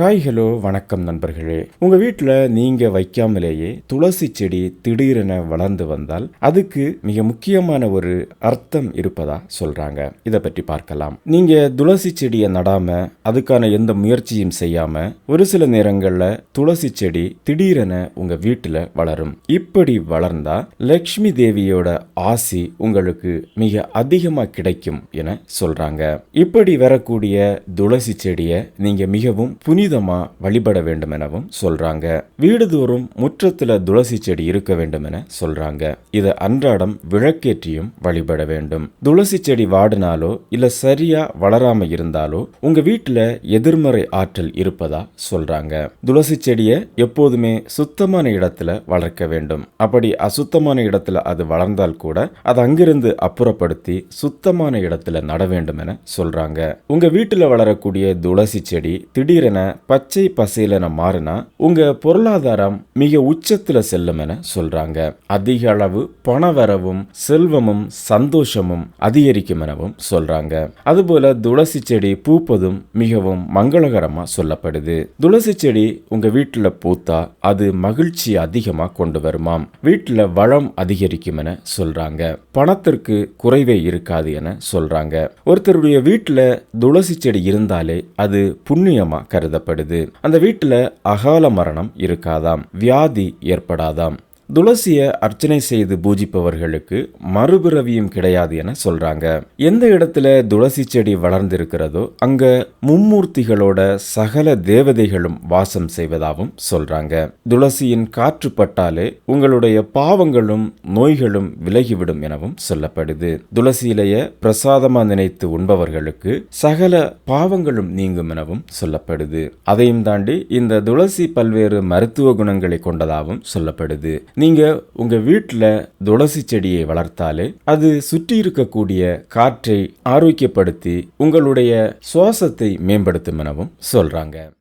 Hi hello வணக்கம் நண்பர்களே. உங்க வீட்டில் நீங்க வைக்காமலேயே துளசி செடி திடீரென வளர்ந்து வந்தால் அதுக்கு மிக முக்கியமான ஒரு அர்த்தம் இருப்பதா சொல்றாங்க. இதை பற்றி பார்க்கலாம். நீங்க துளசி செடியை நடாம அதுக்கான எந்த முயற்சியும் செய்யாம ஒரு சில நேரங்கள்ல துளசி செடி திடீரென உங்க வீட்டில் வளரும். இப்படி வளர்ந்தா லக்ஷ்மி தேவியோட ஆசி உங்களுக்கு மிக அதிகமா கிடைக்கும் என சொல்றாங்க. இப்படி வரக்கூடிய துளசி செடியை நீங்க மிகவும் புனித புனிதமாக வழிபட வேண்டும் எனவும் சொல்கிறாங்க வீடுதோறும் முற்றத்தில் துளசி செடி இருக்க வேண்டும் என சொல்கிறாங்க இதை அன்றாடம் விளக்கேற்றியும் வழிபட வேண்டும். துளசி செடி வாடினாலோ இல்லை சரியாக வளராமல் இருந்தாலோ உங்கள் வீட்டில் எதிர்மறை ஆற்றல் இருப்பதா சொல்கிறாங்க துளசி செடியை எப்போதுமே சுத்தமான இடத்துல வளர்க்க வேண்டும். அப்படி அசுத்தமான இடத்துல அது வளர்ந்தால் கூட அது அங்கிருந்து அப்புறப்படுத்தி சுத்தமான இடத்துல நட வேண்டும் என சொல்றாங்க. உங்க வீட்டில் வளரக்கூடிய துளசி செடி திடீரென பச்சை பசையிலன மாறினா உங்க பொருளாதாரம் மிக உச்சத்துல செல்லும் என சொல்றாங்க. அதிக அளவு பணவரவும் செல்வமும் சந்தோஷமும் அதிகரிக்கும் எனவும் சொல்றாங்க. அதுபோல துளசி செடி பூப்பதும் மிகவும் மங்களகரமா சொல்லப்படுது. துளசி செடி உங்க வீட்டுல பூத்தா அது மகிழ்ச்சி அதிகமா கொண்டு வருமாம். வீட்டுல வளம் அதிகரிக்கும் என சொல்றாங்க. பணத்திற்கு குறைவே இருக்காது என சொல்றாங்க. ஒருத்தருடைய வீட்டுல துளசி செடி இருந்தாலே அது புண்ணியமா கருதப்படுது அந்த வீட்டுல அகால மரணம் இருக்காதாம். வியாதி ஏற்படாதாம். துளசியை அர்ச்சனை செய்து பூஜிப்பவர்களுக்கு மறுபிறவியும் கிடையாது என சொல்றாங்க. எந்த இடத்துல துளசி செடி வளர்ந்திருக்கிறதோ அங்க மும்மூர்த்திகளோட சகல தேவதைகளும் வாசம் செய்வதாகவும் சொல்றாங்க. துளசியின் காற்று பட்டாலே உங்களுடைய பாவங்களும் நோய்களும் விலகிவிடும் எனவும் சொல்லப்படுது. துளசி இலைய பிரசாதமா நினைத்து உண்பவர்களுக்கு சகல பாவங்களும் நீங்கும் எனவும் சொல்லப்படுது. அதையும் தாண்டி இந்த துளசி பல்வேறு மருத்துவ குணங்களை கொண்டதாகவும் சொல்லப்படுது. நீங்கள் உங்கள் வீட்டில் துளசி செடியை வளர்த்தாலே அது சுற்றி இருக்கக்கூடிய காற்றை ஆரோக்கியப்படுத்தி உங்களுடைய சுவாசத்தை மேம்படுத்தும் எனவும் சொல்கிறாங்க